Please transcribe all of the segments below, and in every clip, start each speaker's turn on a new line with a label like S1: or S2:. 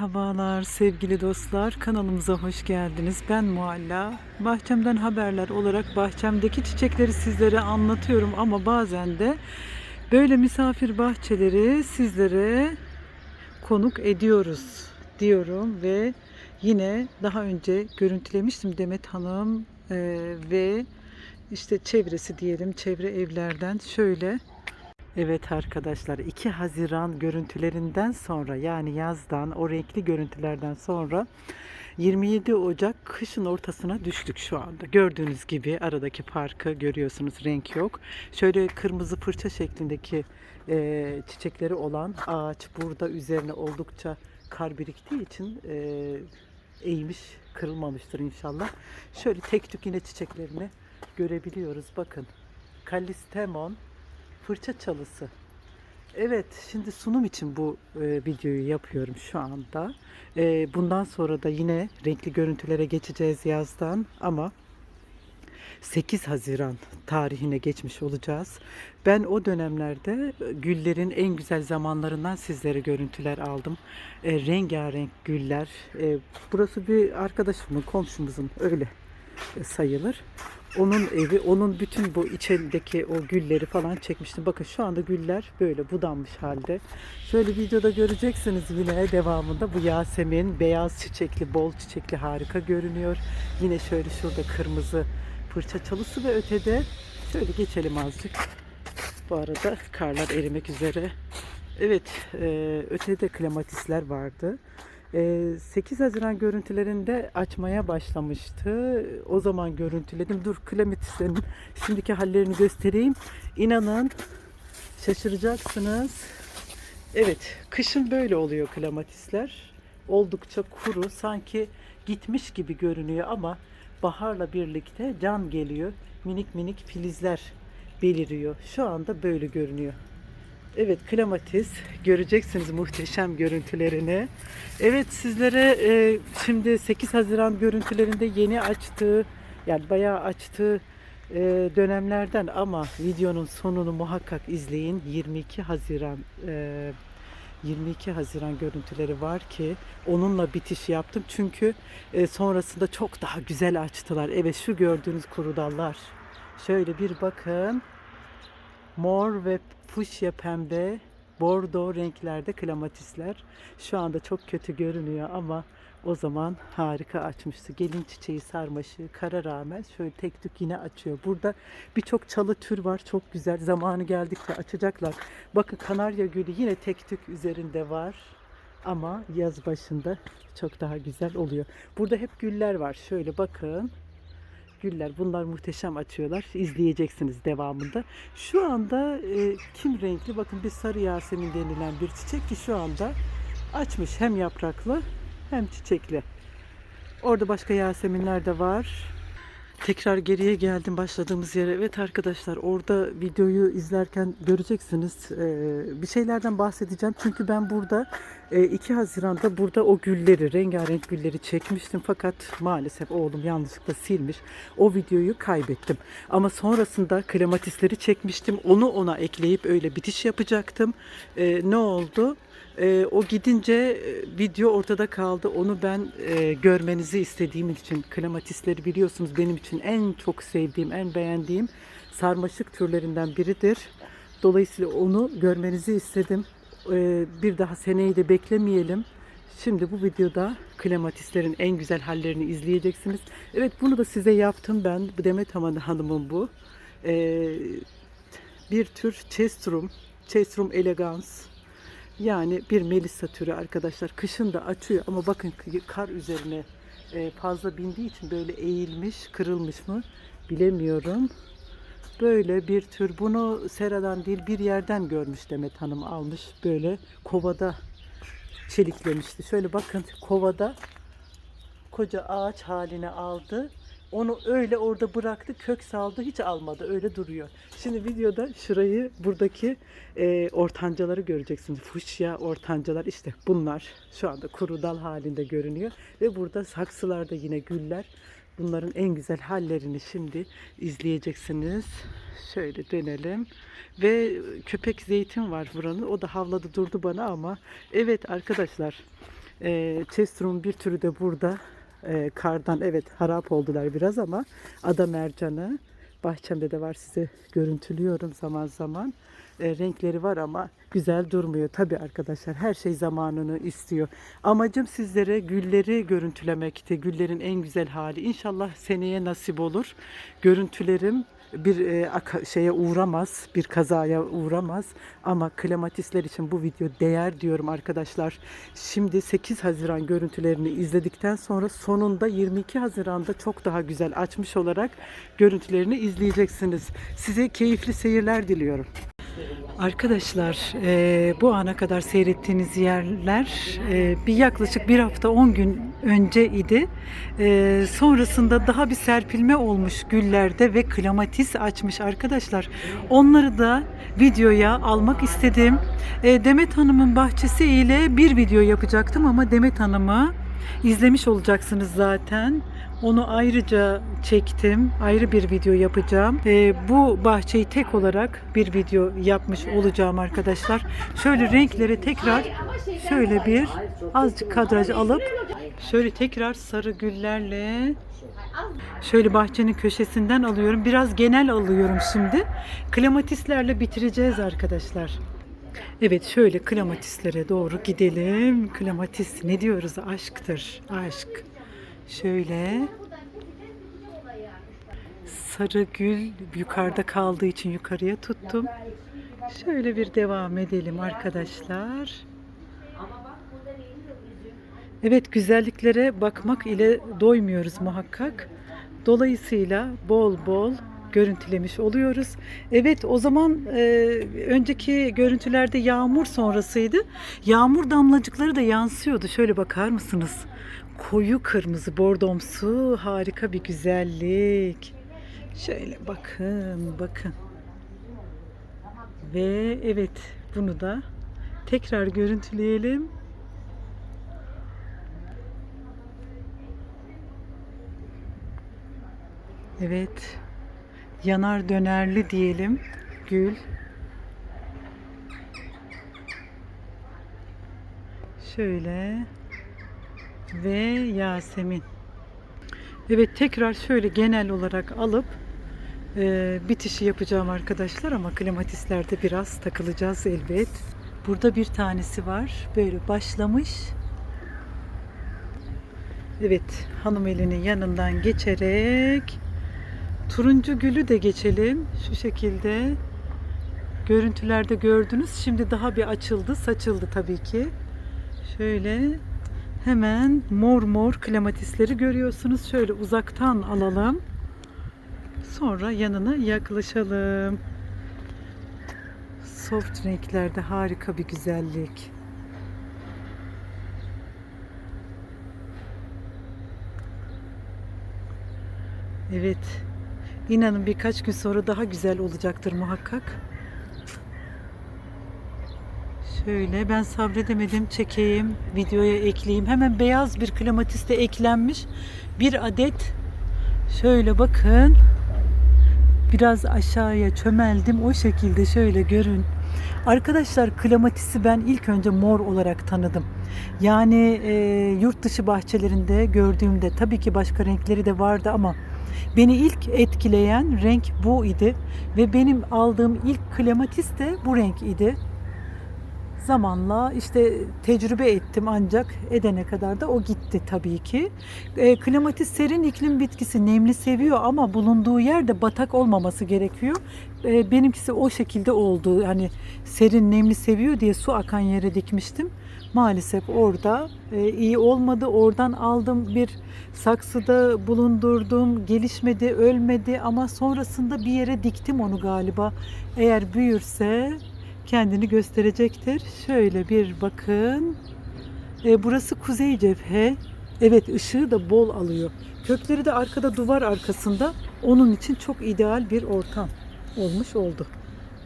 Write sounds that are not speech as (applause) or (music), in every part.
S1: Merhabalar sevgili dostlar kanalımıza hoş geldiniz. Ben Mualla. Bahçemden haberler olarak bahçemdeki çiçekleri sizlere anlatıyorum ama bazen de böyle misafir bahçeleri sizlere konuk ediyoruz diyorum ve yine daha önce görüntülemiştim Demet Hanım eee, ve işte çevresi diyelim çevre evlerden şöyle Evet arkadaşlar 2 Haziran görüntülerinden sonra yani yazdan o renkli görüntülerden sonra 27 Ocak kışın ortasına düştük şu anda. Gördüğünüz gibi aradaki farkı görüyorsunuz renk yok. Şöyle kırmızı fırça şeklindeki e, çiçekleri olan ağaç burada üzerine oldukça kar biriktiği için e, eğmiş kırılmamıştır inşallah. Şöyle tek tük yine çiçeklerini görebiliyoruz. Bakın Kallistemon fırça çalısı. Evet, şimdi sunum için bu e, videoyu yapıyorum şu anda. E, bundan sonra da yine renkli görüntülere geçeceğiz yazdan ama 8 Haziran tarihine geçmiş olacağız. Ben o dönemlerde güllerin en güzel zamanlarından sizlere görüntüler aldım. E, rengarenk güller. E, burası bir arkadaşımın, komşumuzun öyle e, sayılır. Onun evi, onun bütün bu içindeki o gülleri falan çekmiştim. Bakın şu anda güller böyle budanmış halde. Şöyle videoda göreceksiniz yine devamında bu Yasemin beyaz çiçekli, bol çiçekli harika görünüyor. Yine şöyle şurada kırmızı fırça çalısı ve ötede şöyle geçelim azıcık. Bu arada karlar erimek üzere. Evet, e, ötede klematisler vardı. E, 8 Haziran görüntülerinde açmaya başlamıştı. O zaman görüntüledim. Dur klematislerin şimdiki hallerini göstereyim. İnanın şaşıracaksınız. Evet, kışın böyle oluyor klematisler. Oldukça kuru, sanki gitmiş gibi görünüyor ama baharla birlikte can geliyor. Minik minik filizler beliriyor. Şu anda böyle görünüyor. Evet klematis göreceksiniz muhteşem görüntülerini. Evet sizlere e, şimdi 8 Haziran görüntülerinde yeni açtığı yani bayağı açtığı e, dönemlerden ama videonun sonunu muhakkak izleyin. 22 Haziran e, 22 Haziran görüntüleri var ki onunla bitiş yaptım. Çünkü e, sonrasında çok daha güzel açtılar. Evet şu gördüğünüz kuru dallar. Şöyle bir bakın. Mor ve fuşya pembe, bordo renklerde klematisler. Şu anda çok kötü görünüyor ama o zaman harika açmıştı. Gelin çiçeği sarmaşı kara rağmen şöyle tek tük yine açıyor. Burada birçok çalı tür var. Çok güzel. Zamanı geldikçe açacaklar. Bakın kanarya gülü yine tek tük üzerinde var. Ama yaz başında çok daha güzel oluyor. Burada hep güller var. Şöyle bakın güller. Bunlar muhteşem açıyorlar. İzleyeceksiniz devamında. Şu anda e, kim renkli? Bakın bir sarı yasemin denilen bir çiçek ki şu anda açmış hem yapraklı hem çiçekli. Orada başka yaseminler de var. Tekrar geriye geldim başladığımız yere. Evet arkadaşlar orada videoyu izlerken göreceksiniz. Ee, bir şeylerden bahsedeceğim. Çünkü ben burada e, 2 Haziran'da burada o gülleri, rengarenk gülleri çekmiştim. Fakat maalesef oğlum yanlışlıkla silmiş. O videoyu kaybettim. Ama sonrasında klematisleri çekmiştim. Onu ona ekleyip öyle bitiş yapacaktım. Ee, ne oldu? Ee, o gidince e, video ortada kaldı. Onu ben e, görmenizi istediğim için klematisleri biliyorsunuz benim için en çok sevdiğim, en beğendiğim sarmaşık türlerinden biridir. Dolayısıyla onu görmenizi istedim. Ee, bir daha seneyi de beklemeyelim. Şimdi bu videoda klematislerin en güzel hallerini izleyeceksiniz. Evet bunu da size yaptım ben. Bu Demet Aman Hanım'ın bu. Ee, bir tür Chestrum, Chestrum elegans. Yani bir melisa türü arkadaşlar. Kışın da açıyor ama bakın kar üzerine e, fazla bindiği için böyle eğilmiş, kırılmış mı bilemiyorum. Böyle bir tür bunu seradan değil bir yerden görmüş Demet Hanım almış. Böyle kovada çeliklemişti. Şöyle bakın kovada koca ağaç haline aldı. Onu öyle orada bıraktı, kök saldı, hiç almadı. Öyle duruyor. Şimdi videoda şurayı, buradaki e, ortancaları göreceksiniz. Fuşya ortancalar işte bunlar şu anda kuru dal halinde görünüyor. Ve burada saksılarda yine güller. Bunların en güzel hallerini şimdi izleyeceksiniz. Şöyle dönelim. Ve köpek zeytin var buranın. O da havladı durdu bana ama evet arkadaşlar E, Chester'ın bir türü de burada. E, kardan evet harap oldular biraz ama ada mercanı. Bahçemde de var size görüntülüyorum zaman zaman. E, renkleri var ama güzel durmuyor. Tabii arkadaşlar her şey zamanını istiyor. Amacım sizlere gülleri görüntülemekti. Güllerin en güzel hali. İnşallah seneye nasip olur. Görüntülerim bir e, şeye uğramaz, bir kazaya uğramaz ama klimatistler için bu video değer diyorum arkadaşlar. Şimdi 8 Haziran görüntülerini izledikten sonra sonunda 22 Haziran'da çok daha güzel açmış olarak görüntülerini izleyeceksiniz. Size keyifli seyirler diliyorum. Arkadaşlar e, bu ana kadar seyrettiğiniz yerler e, bir yaklaşık bir hafta 10 gün önce idi. E, sonrasında daha bir serpilme olmuş güllerde ve klematis açmış arkadaşlar. Onları da videoya almak istedim. E, Demet Hanım'ın bahçesi ile bir video yapacaktım ama Demet Hanım'ı izlemiş olacaksınız zaten. Onu ayrıca çektim. Ayrı bir video yapacağım. Ee, bu bahçeyi tek olarak bir video yapmış olacağım arkadaşlar. Şöyle renkleri tekrar şöyle bir azıcık kadraj alıp şöyle tekrar sarı güllerle şöyle bahçenin köşesinden alıyorum. Biraz genel alıyorum şimdi. Klematislerle bitireceğiz arkadaşlar. Evet şöyle klimatislere doğru gidelim. Klimatis ne diyoruz? Aşktır. Aşk. Şöyle sarı gül yukarıda kaldığı için yukarıya tuttum. Şöyle bir devam edelim arkadaşlar. Evet güzelliklere bakmak ile doymuyoruz muhakkak. Dolayısıyla bol bol görüntülemiş oluyoruz. Evet o zaman e, önceki görüntülerde yağmur sonrasıydı. Yağmur damlacıkları da yansıyordu. Şöyle bakar mısınız? Koyu kırmızı bordomsu harika bir güzellik. Şöyle bakın bakın. Ve evet bunu da tekrar görüntüleyelim. Evet. Yanar dönerli diyelim. Gül. Şöyle. Ve Yasemin. Evet tekrar şöyle genel olarak alıp e, bitişi yapacağım arkadaşlar ama klimatislerde biraz takılacağız elbet. Burada bir tanesi var. Böyle başlamış. Evet hanım elinin yanından geçerek turuncu gülü de geçelim. Şu şekilde görüntülerde gördünüz. Şimdi daha bir açıldı, saçıldı tabii ki. Şöyle hemen mor mor klematisleri görüyorsunuz. Şöyle uzaktan alalım. Sonra yanına yaklaşalım. Soft renklerde harika bir güzellik. Evet. İnanın birkaç gün sonra daha güzel olacaktır muhakkak. Şöyle ben sabredemedim çekeyim videoya ekleyeyim. Hemen beyaz bir klimatiste eklenmiş bir adet. Şöyle bakın. Biraz aşağıya çömeldim. O şekilde şöyle görün. Arkadaşlar klimatisi ben ilk önce mor olarak tanıdım. Yani e, yurt dışı bahçelerinde gördüğümde tabii ki başka renkleri de vardı ama beni ilk etkileyen renk bu idi ve benim aldığım ilk klematis de bu renk idi. Zamanla işte tecrübe ettim ancak edene kadar da o gitti tabii ki. E, klematis serin iklim bitkisi nemli seviyor ama bulunduğu yerde batak olmaması gerekiyor. E, benimkisi o şekilde oldu. Hani serin nemli seviyor diye su akan yere dikmiştim. Maalesef orada e, iyi olmadı. Oradan aldım bir saksıda bulundurdum. Gelişmedi, ölmedi ama sonrasında bir yere diktim onu galiba. Eğer büyürse kendini gösterecektir. Şöyle bir bakın. E, burası kuzey cephe. Evet ışığı da bol alıyor. Kökleri de arkada duvar arkasında. Onun için çok ideal bir ortam olmuş oldu.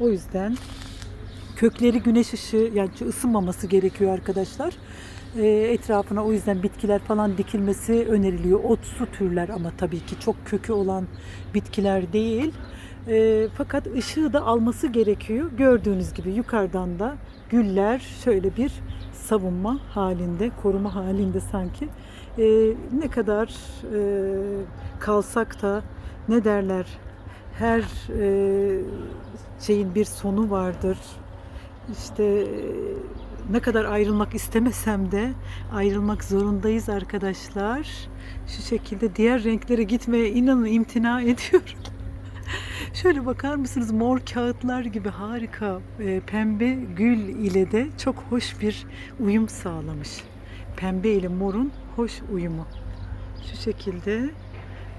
S1: O yüzden kökleri güneş ışığı yani ısınmaması gerekiyor arkadaşlar. E, etrafına o yüzden bitkiler falan dikilmesi öneriliyor. Otsu türler ama tabii ki çok kökü olan bitkiler değil. E, fakat ışığı da alması gerekiyor. Gördüğünüz gibi yukarıdan da güller şöyle bir savunma halinde, koruma halinde sanki. E, ne kadar e, kalsak da ne derler her e, şeyin bir sonu vardır. İşte e, ne kadar ayrılmak istemesem de ayrılmak zorundayız arkadaşlar. Şu şekilde diğer renklere gitmeye inanın imtina (laughs) ediyorum. Şöyle bakar mısınız mor kağıtlar gibi harika e, pembe gül ile de çok hoş bir uyum sağlamış. Pembe ile morun hoş uyumu. Şu şekilde.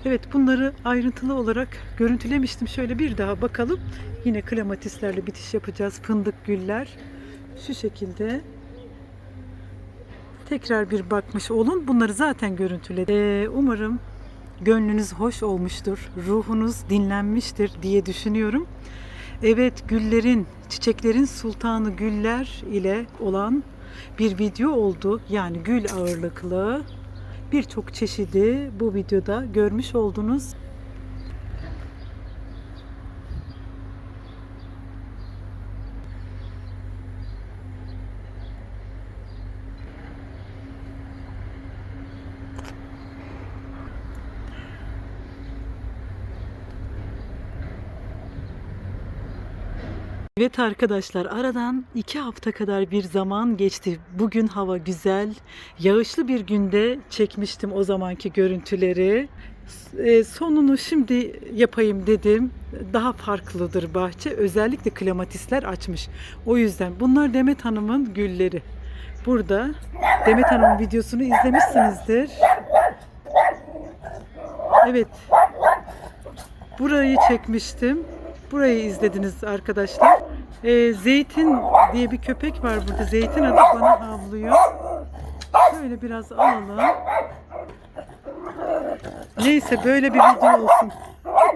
S1: Evet bunları ayrıntılı olarak görüntülemiştim. Şöyle bir daha bakalım. Yine klematislerle bitiş yapacağız. Fındık güller. Şu şekilde. Tekrar bir bakmış olun. Bunları zaten görüntüledim. Ee, umarım gönlünüz hoş olmuştur. Ruhunuz dinlenmiştir diye düşünüyorum. Evet güllerin, çiçeklerin sultanı güller ile olan bir video oldu. Yani gül ağırlıklı birçok çeşidi bu videoda görmüş oldunuz. Evet arkadaşlar aradan iki hafta kadar bir zaman geçti. Bugün hava güzel. Yağışlı bir günde çekmiştim o zamanki görüntüleri. E, sonunu şimdi yapayım dedim. Daha farklıdır bahçe. Özellikle klematisler açmış. O yüzden bunlar Demet Hanım'ın gülleri. Burada Demet Hanım'ın videosunu izlemişsinizdir. Evet. Burayı çekmiştim. Burayı izlediniz arkadaşlar. Ee, Zeytin diye bir köpek var burada. Zeytin adı bana havlıyor. Şöyle biraz alalım. Neyse böyle bir video olsun. (laughs)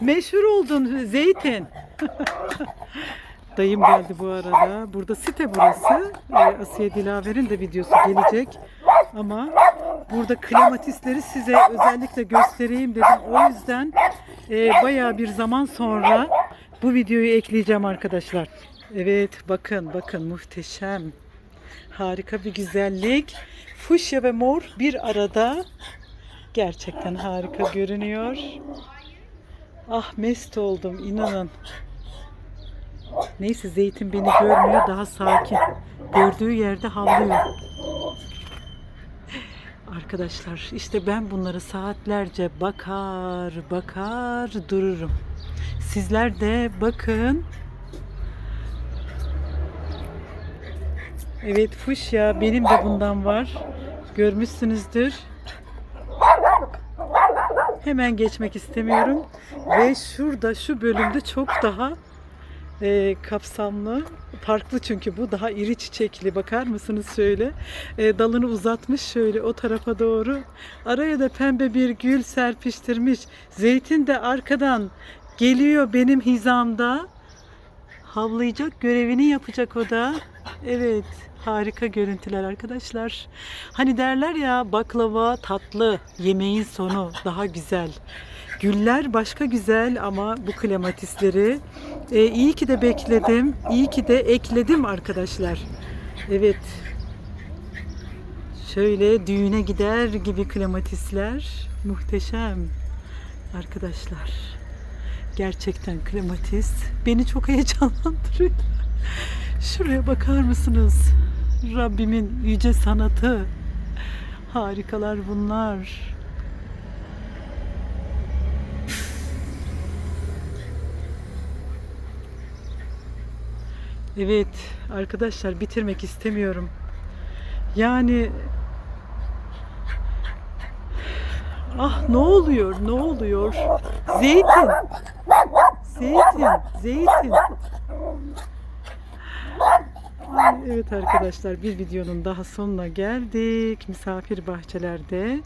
S1: Meşhur oldun Zeytin. (laughs) Dayım geldi bu arada. Burada site burası. Ee, Asiye Dilaver'in de videosu gelecek. Ama burada klimatisleri size özellikle göstereyim dedim. O yüzden e, bayağı bir zaman sonra bu videoyu ekleyeceğim arkadaşlar. Evet bakın bakın muhteşem. Harika bir güzellik. Fuşya ve mor bir arada. Gerçekten harika görünüyor. Ah mest oldum inanın. Neyse zeytin beni görmüyor daha sakin. Gördüğü yerde havlıyor. Arkadaşlar işte ben bunları saatlerce bakar bakar dururum. Sizler de bakın. Evet fuşya benim de bundan var. Görmüşsünüzdür. Hemen geçmek istemiyorum. Ve şurada şu bölümde çok daha e, kapsamlı. Farklı çünkü bu daha iri çiçekli. Bakar mısınız şöyle? E, dalını uzatmış şöyle o tarafa doğru. Araya da pembe bir gül serpiştirmiş. Zeytin de arkadan geliyor benim hizamda. Havlayacak görevini yapacak o da. Evet harika görüntüler arkadaşlar. Hani derler ya baklava tatlı yemeğin sonu daha güzel. Güller başka güzel ama bu klematisleri e, iyi ki de bekledim. iyi ki de ekledim arkadaşlar. Evet. Şöyle düğüne gider gibi klematisler. Muhteşem. Arkadaşlar. Gerçekten klematis beni çok heyecanlandırıyor. Şuraya bakar mısınız? Rabbimin yüce sanatı. Harikalar bunlar. Evet arkadaşlar bitirmek istemiyorum. Yani Ah ne oluyor? Ne oluyor? Zeytin. Zeytin. Zeytin. Evet arkadaşlar bir videonun daha sonuna geldik. Misafir bahçelerde.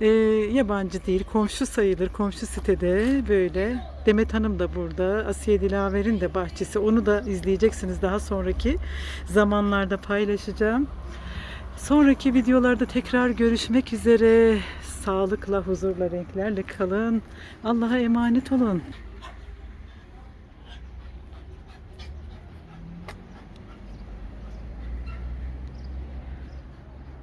S1: Ee, yabancı değil komşu sayılır. Komşu sitede böyle. Demet Hanım da burada. Asiye Dilaver'in de bahçesi. Onu da izleyeceksiniz daha sonraki zamanlarda paylaşacağım. Sonraki videolarda tekrar görüşmek üzere. sağlıkla, huzurla, renklerle kalın. Allah'a emanet olun.